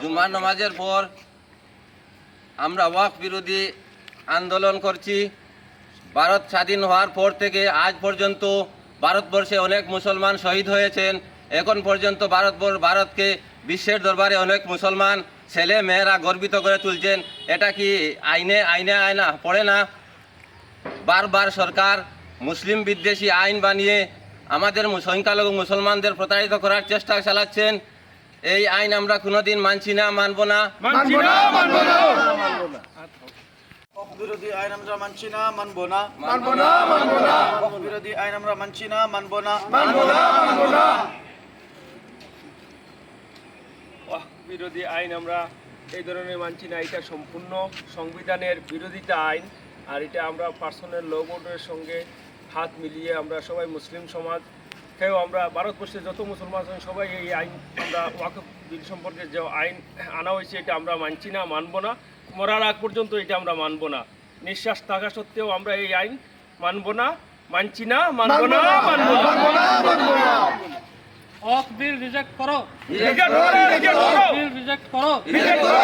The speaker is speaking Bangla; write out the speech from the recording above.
জুমার নামাজের পর আমরা ওয়াক বিরোধী আন্দোলন করছি। ভারত স্বাধীন হওয়ার পর থেকে আজ পর্যন্ত ভারতবর্ষে অনেক মুসলমান শহীদ হয়েছেন। এখন পর্যন্ত ভারতবর্ষ ভারতকে বিশ্বের দরবারে অনেক মুসলমান ছেলে মেয়েরা গর্বিত করে তুলছেন। এটা কি আইনে আইনে আয়না পড়ে না? বারবার সরকার মুসলিম বিদ্বেষী আইন বানিয়ে আমাদের সংখ্যালঘু মুসলমানদের প্রতারিত করার চেষ্টা চালাচ্ছেন। এই আইন আমরা কোনোদিন মানছি না মানব না। মানছি না মানবো না। বিরোধী আইন আমরা মানছি না মানবো না। মানবো না মানবো না। বিরোধী আইন আমরা মানছি না মানবো না। মানবো না মানবো না। বিরোধী আইন আমরা এই ধরনের মানছি না এটা সম্পূর্ণ সংবিধানের বিরোধিতা আইন আর এটা আমরা পার্সোনাল ল বোর্ডের সঙ্গে হাত মিলিয়ে আমরা সবাই মুসলিম সমাজ কেউ আমরা ভারতবর্ষে যত মুসলমান আছেন সবাই এই আইন আমরা ওয়াকফ বিল সম্পর্কে যে আইন আনা হয়েছে এটা আমরা মানছি না মানবো না। মরার আগ পর্যন্ত এটা আমরা মানবো না। নিঃশ্বাস থাকা সত্ত্বেও আমরা এই আইন মানবো না মানছি না মানবো না মানবো না মানবো না। অফ বিল রিজেক্ট করো। রিজেক্ট করো, বিল রিজেক্ট করো। রিজেক্ট করো, রিজেক্ট করো।